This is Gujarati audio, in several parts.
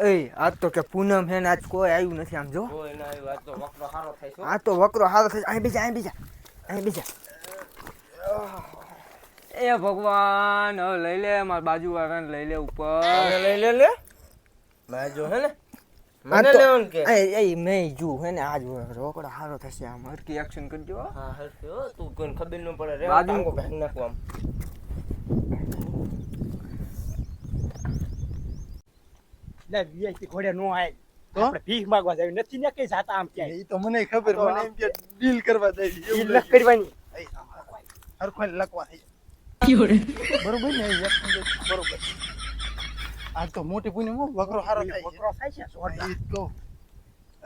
એ આજ તો કે પૂનમ હે ને આજ કોઈ આવ્યું નથી આમ જો. થાય આ તો વકરો સારો થઈ અહીં બીજા અહીં બીજા અહીં બીજા. એ ભગવાન હવે લઈ લે મારા બાજુ વાળાને લઈ લે ઉપર. લઈ લે લે. મેં જો હે ને? મને લેવાનું કે? એ એ મેં જો હે ને આજ રોકડો હારો થશે આમ. હરકી એક્શન કરજો હો. હરકી તું કોઈને ખબર ન પડે. રે બાજુ- ભાંગી નાખું આમ. લે વીઆઈપી ઘોડે નો આય. આપણે ભીખ માંગવા જાય નથી ને કઈ જાતા આમ ક્યાંય? એ તો મને ખબર મને એમ કે ડીલ કરવા જાય એ લક કરવાની. હરખો લકવા થઈ બરોબર ને એ બરોબર. આ તો મોટી પૂની મો વકરો હારો થાય વકરો થાય છે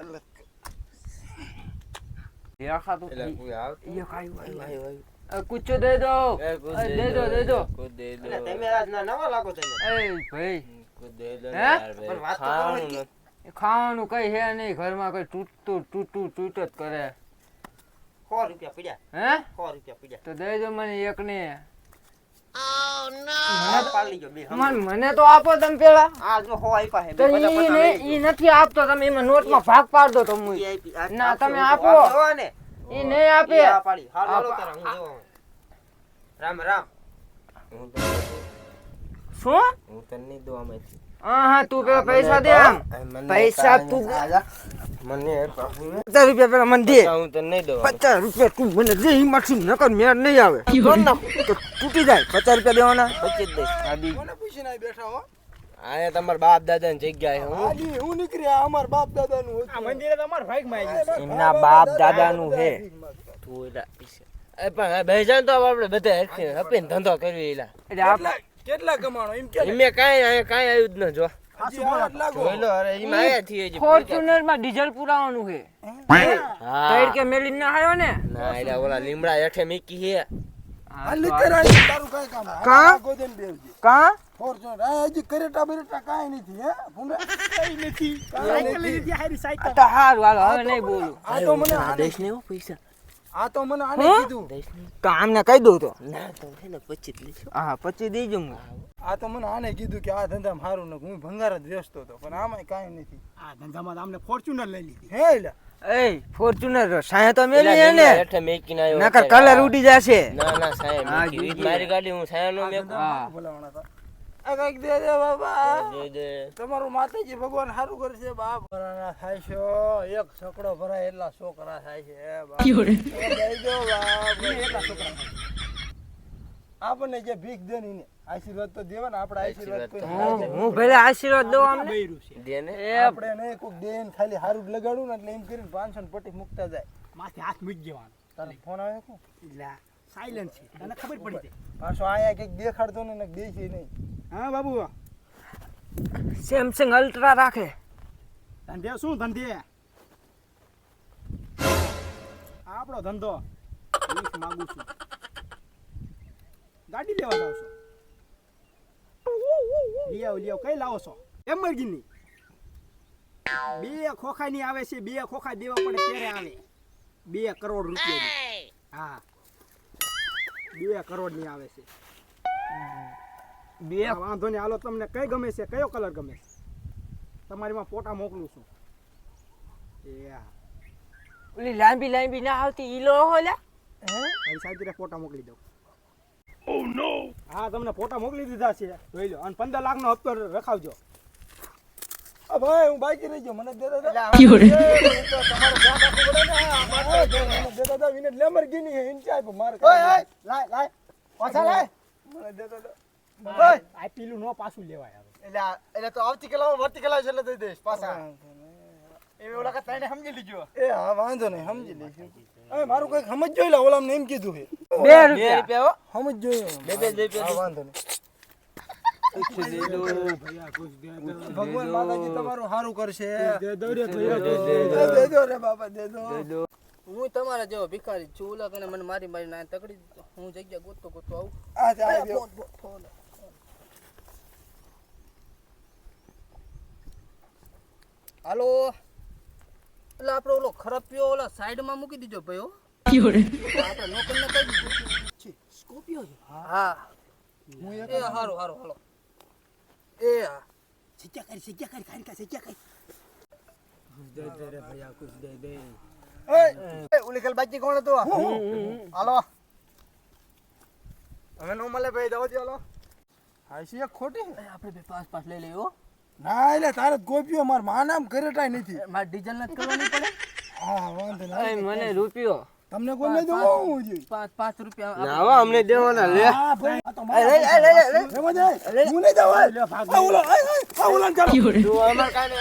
એટલે દેખા તો એટલે કોઈ એ આવ્યું. એ એ દે દો દે દો દે. દો. તમે આજ ના નવા લાગો તમે એ ભાઈ. ખાવાનું કઈ હે નહીં ઘરમાં કઈ તૂટતું તૂટતું તૂટ જ કરે. સો રૂપિયા પડ્યા. હે? સો રૂપિયા પડ્યા. તો દઈ દો મને એક ને મને પાડી ગયો બે મને મને તો આપો તમે પેલા. ઈ નથી આપતો તમે એમાં નોટમાં ભાગ પાડ દો તમે ના, તમે આપો. ઈ નહીં આપે. ઈ આ પાડી. હાલ હાલો આપ- તારા હું જોવા રામ રામ. શું? હું તને નહીં દઉં આમાંથી. હા હા તું પેલા પૈસા દે આમ. પૈસા તું- મને ને. પચાસ રૂપિયા પેલા મને દે. હું તને નહીં દઉં પચાસ રૂપિયા તું મને દે હિમાક્ષી નકર મેળ નહીં આવે. તૂટી જાય. પચાસ રૂપિયા દેવાના? પચીસ જ દઈશ. આદી પૂછીને બેઠા હો? આયા તમારા બાપ દાદા ની જગ્યા હું. આજી હું નીકળ્યા. આ અમાર બાપ દાદા નું આ મંદિરે તો અમારમાં આવી એમના બાપ દાદાનું હે. તું એલા પણ તો આપણે બધા હપીને ધંધો કરી એલા. એટલે આપ કેટલા કમાણો? એમ કે એમે કાંઈ અહીંયા કાંઈ આવ્યું જ ન જો. આયા ફોર્ચ્યુનરમાં ડીઝલ પુરાવાનું છે. હા? કે મેલી ના આવ્યો ને? ના એલા ઓલા લીમડા હેઠે મીકી હે આ લીકર તારું કાંઈ કામ નહીં. કાં? બેવજી. કા? ફોર્ચ્યુનર. આ હજી કરેટા બરેટા કાંઈ નથી, હે? ભૂંગા? કઈ નથી. સાયકલ લીધી હારી સાયકલ. તો હારું હાલો હવે નહીં બોલું. આ તો મને ને પૈસા. આ તો મને આને કીધું. દઈશ ને તો આમને કહી દઉં તો. ના તો છે ને પચીસ લઈશું. હા પછી દેજો હું આ તો મને આને કીધું કે આ ધંધામાં સારું ન હું ભંગાર જ વ્યસ્તો હતો પણ આમાંય કાંઈ નથી. આ ધંધામાં તો ફોર્ચ્યુનર લઈ લીધી. હે એલા? એ ફોર્ચ્યુનર સાયા તો મેલી હે ને. હેઠે મીકીને આવ્યો નકર કલર ઉડી જશે. ના ના મીકી. જીજી. મારી ગાડી હું સાયા નો મેકું. આ કાંઈક દે દે બાબા. દે દે. તમારું માતાજી ભગવાન સારું કરશે બાપ. ભરાના થાય છે એક છકડો ભરાય એટલા છોકરા થાય છે દો છોકરા. આપણને જે ભીખ દે ને આશીર્વાદ તો દેવા ને આપણે આશીર્વાદ હું ભલે આશીર્વાદ દઉં આમને. દે ને એ આપણે નહીં કોક દે ને ખાલી હારું લગાડું ને એટલે એમ કરીને પાંચસો ને પટ્ટી મૂકતા જાય. માથે હાથ મૂકી દેવાનો. તારો ફોન આવે કોણ? એટલે સાયલન્ટ છે. તને ખબર પડી જાય. પાછો આયા કંઈક દેખાડતો ને ને દેશે નહીં. હા બાબુ. સેમસંગ અલ્ટ્રા રાખે. ધંધે શું ધંધે? આપણો ધંધો. માગું છું. ગાડી લેવા જાવ છો? લિયાવ લિયાવ કઈ લાવો છો? એમરગીની બે ખોખાની આવે છે બે ખોખા દેવા પડે ત્યારે આવે. બે કરોડ રૂપિયા હા. બે કરોડની આવે છે. બે વાંધો નહીં. હાલો તમને કઈ ગમે છે? કયો કલર ગમે છે? તમારીમાં ફોટા મોકલું છું. ઓલી લાંબી લાંબી ના આવતી ઈલો હોલા હે સાહેબ ફોટા મોકલી દઉં. હા તમને ફોટા મોકલી દીધા છે. જોઈ લો. અને પંદર લાખ નો હપ્તો રખાવજો. ભાઈ હું બાકી રહી ગયો. મને દેતા હતા દેતા હતા વિને લેમરગીની હે ઇન્ચાઈ પર માર લાય લાય. પાછા લાય. મને દેતા હતા આ પીલું નો પાછું લેવાય હવે. એટલે એટલે તો આવતી કલામાં વર્તી કલા એટલે દઈ દઈશ પાછા. એ ઓલા કા તને સમજી લીજો. એ હા વાંધો નહીં સમજી લઈશું. એ મારું કંઈક સમજ જોઈ લા ઓલામ એમ કીધું છે. બે રૂપિયા. રૂપિયા હો? સમજ જોઈ બે બે બે હા વાંધો નહીં. ભગવાન માતાજી તમારું સારું કરશે. દે દો રે દે દે દો. રે બાબા દે દો. હું તમારા જેવો ભિખારી છું ઓલા કને મને મારી મારી ના તકડી હું જગ્યા ગોતતો ગોતતો આવું આ ચાલે દો હાલો. એટલે આપણો ઓલો ખરપિયો ઓલા સાઈડમાં મૂકી દીધો ભાઈ હો. આપણે નોકરને કહી દીધું. સ્કોપિયો છે? હા. એ હારું હારું હાલો. એ હા. જગ્યા કરી કરી ખાઈ કા જગ્યા કરી. દે દે રે ભૈયા કુછ દે દે એ ઓલી કાલ બાકી કોણ હતું? હાલો. હવે નો મળે ભાઈ જાઓ હાલો. એક ખોટી આપણે બે પાસ પાસ લઈ લઈએ હો. ના એટલે તારે ગોપ્યો માર માનામ કરેટાય નથી મારે ડીઝલ નથી કરવાની પડે હા વાંધો એ મને રૂપિયો તમને કોઈ લઈ દઉં હું જોઈએ પાંચ પાંચ રૂપિયા ના હો, અમને દેવાના લે હા ભાઈ લે લે મારા રહેવા દે. હું નહીં દઉં, લે ભાગો ઓલો, એ, એ, આ ઓલાને ચાલો. તું અમાર કાને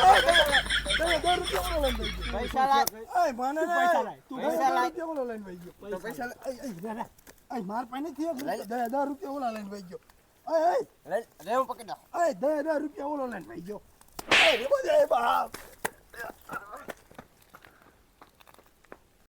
પૈસા લાય એ, મને પૈસા લાય. તું પૈસા લાય. ઓલો લઈને ભાઈ ગયો. પૈસા લાય. એ, એ, રે, રે. એ, માર પાસે નથી એક રૂપિયો. દસ, દસ રૂપિયા ઓલા લઈને ભાઈ ગયો. લે હું પકડી નાખો દસ હજાર રૂપિયા ઓલો લઈને ભાઈ ગયો એ બાપ